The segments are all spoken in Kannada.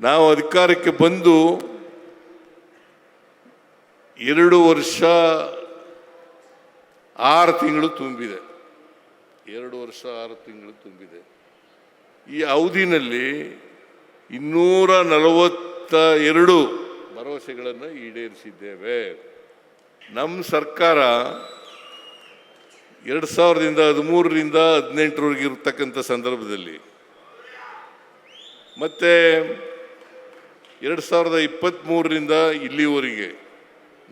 ನಾವು ಅಧಿಕಾರಕ್ಕೆ ಬಂದು ಎರಡು ವರ್ಷ ಆರು ತಿಂಗಳು ತುಂಬಿದೆ. ಎರಡು ವರ್ಷ ಆರು ತಿಂಗಳು ತುಂಬಿದೆ. ಈ ಅವಧಿನಲ್ಲಿ ಇನ್ನೂರ ನಲವತ್ತ ಎರಡು ಭರವಸೆಗಳನ್ನು ಈಡೇರಿಸಿದ್ದೇವೆ. ನಮ್ಮ ಸರ್ಕಾರ ಎರಡು ಸಾವಿರದಿಂದ ಹದಿಮೂರರಿಂದ ಹದಿನೆಂಟರವರೆಗೆ ಇರತಕ್ಕಂಥ ಸಂದರ್ಭದಲ್ಲಿ ಮತ್ತು ಎರಡು ಸಾವಿರದ ಇಪ್ಪತ್ತ್ಮೂರರಿಂದ ಇಲ್ಲಿವರೆಗೆ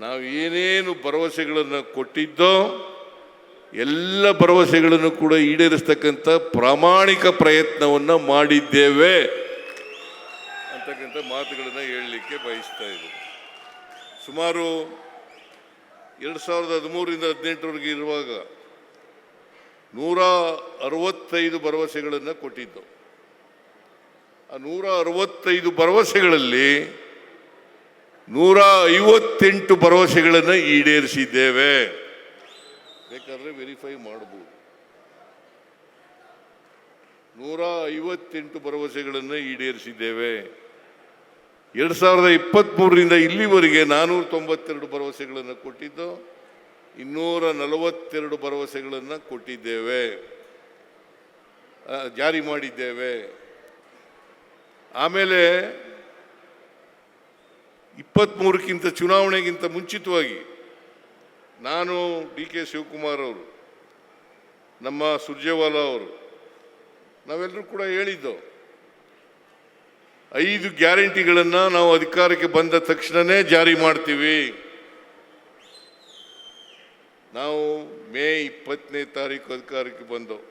ನಾವು ಏನೇನು ಭರವಸೆಗಳನ್ನು ಕೊಟ್ಟಿದ್ದೋ ಎಲ್ಲ ಭರವಸೆಗಳನ್ನು ಕೂಡ ಈಡೇರಿಸ್ತಕ್ಕಂಥ ಪ್ರಾಮಾಣಿಕ ಪ್ರಯತ್ನವನ್ನು ಮಾಡಿದ್ದೇವೆ ಅಂತಕ್ಕಂಥ ಮಾತುಗಳನ್ನು ಹೇಳಲಿಕ್ಕೆ ಬಯಸ್ತಾ ಇದ್ದೀನಿ. ಸುಮಾರು ಎರಡು ಸಾವಿರದ ಹದಿಮೂರರಿಂದ ಹದಿನೆಂಟರವರೆಗೆ ಇರುವಾಗ ನೂರ ಅರವತ್ತೈದು ಭರವಸೆಗಳನ್ನು ಕೊಟ್ಟಿದ್ದು. ಆ ನೂರ ಅರವತ್ತೈದು ಭರವಸೆಗಳಲ್ಲಿ ನೂರ ಐವತ್ತೆಂಟು ಭರವಸೆಗಳನ್ನು ಈಡೇರಿಸಿದ್ದೇವೆ. ಬೇಕಾದ್ರೆ ವೆರಿಫೈ ಮಾಡಬಹುದು ನೂರ ಐವತ್ತೆಂಟು ಭರವಸೆಗಳನ್ನು ಈಡೇರಿಸಿದ್ದೇವೆ. ಎರಡು ಸಾವಿರದ ಇಪ್ಪತ್ತ್ಮೂರರಿಂದ ಇಲ್ಲಿವರೆಗೆ ನಾನ್ನೂರ ತೊಂಬತ್ತೆರಡು ಭರವಸೆಗಳನ್ನು ಕೊಟ್ಟಿದ್ದು ಇನ್ನೂರ ನಲವತ್ತೆರಡು ಭರವಸೆಗಳನ್ನು ಕೊಟ್ಟಿದ್ದೇವೆ. ಆ, ಜಾರಿ ಮಾಡಿದ್ದೇವೆ. ಆಮೇಲೆ ಇಪ್ಪತ್ತ್ಮೂರಕ್ಕಿಂತ ಚುನಾವಣೆಗಿಂತ ಮುಂಚಿತವಾಗಿ ನಾನು ಡಿ ಕೆ ಶಿವಕುಮಾರ್ ಅವರು, ನಮ್ಮ ಸುರ್ಜೇವಾಲಾ ಅವರು, ನಾವೆಲ್ಲರೂ ಕೂಡ ಹೇಳಿದ್ದು, ಐದು ಗ್ಯಾರಂಟಿಗಳನ್ನು ನಾವು ಅಧಿಕಾರಕ್ಕೆ ಬಂದ ತಕ್ಷಣವೇ ಜಾರಿ ಮಾಡ್ತೀವಿ. ನಾವು ಮೇ ಇಪ್ಪತ್ತನೇ ತಾರೀಕು ಅಧಿಕಾರಕ್ಕೆ ಬಂದವು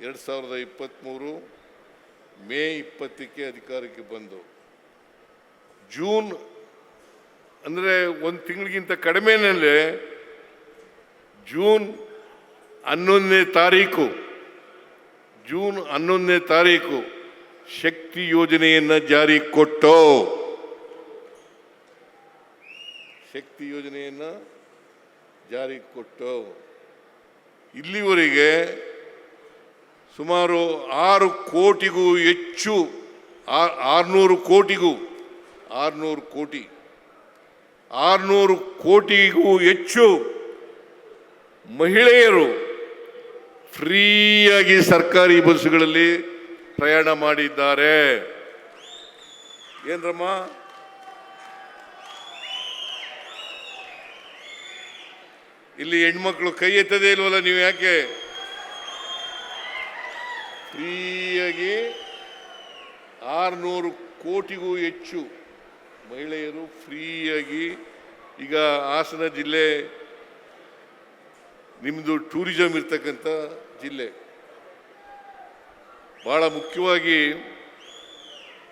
ಎರಡು ಸಾವಿರದ ಇಪ್ಪತ್ತ್ಮೂರು ಮೇ ಇಪ್ಪತ್ತಕ್ಕೆ ಅಧಿಕಾರಕ್ಕೆ ಬಂದು ಜೂನ್ ಅಂದರೆ ಒಂದು ತಿಂಗಳಿಗಿಂತ ಕಡಿಮೆನಲ್ಲಿ ಜೂನ್ ಹನ್ನೊಂದನೇ ತಾರೀಕು, ಜೂನ್ ಹನ್ನೊಂದನೇ ತಾರೀಕು ಶಕ್ತಿ ಯೋಜನೆಯನ್ನು ಜಾರಿ ಕೊಟ್ಟು. ಶಕ್ತಿ ಯೋಜನೆಯನ್ನು ಜಾರಿ ಕೊಟ್ಟು. ಇಲ್ಲಿವರೆಗೆ ಸುಮಾರು ಆರು ಕೋಟಿಗೂ ಹೆಚ್ಚು ಆರುನೂರು ಕೋಟಿಗೂ, ಆರುನೂರು ಕೋಟಿ, ಆರ್ನೂರು ಕೋಟಿಗೂ ಹೆಚ್ಚು ಮಹಿಳೆಯರು ಫ್ರೀಯಾಗಿ ಸರ್ಕಾರಿ ಬಸ್ಸುಗಳಲ್ಲಿ ಪ್ರಯಾಣ ಮಾಡಿದ್ದಾರೆ. ಏನ್ರಮ್ಮ? ಇಲ್ಲಿ ಹೆಣ್ಮಕ್ಳು ಕೈ ಎತ್ತದೇ ಇಲ್ವಲ್ಲ ನೀವು ಯಾಕೆ? ಫ್ರೀಯಾಗಿ ಆರುನೂರು ಕೋಟಿಗೂ ಹೆಚ್ಚು ಮಹಿಳೆಯರು ಫ್ರೀಯಾಗಿ ಈಗ ಹಾಸನ ಜಿಲ್ಲೆ ನಿಮ್ಮದು ಟೂರಿಸಂ ಇರ್ತಕ್ಕಂಥ ಜಿಲ್ಲೆ. ಭಾಳ ಮುಖ್ಯವಾಗಿ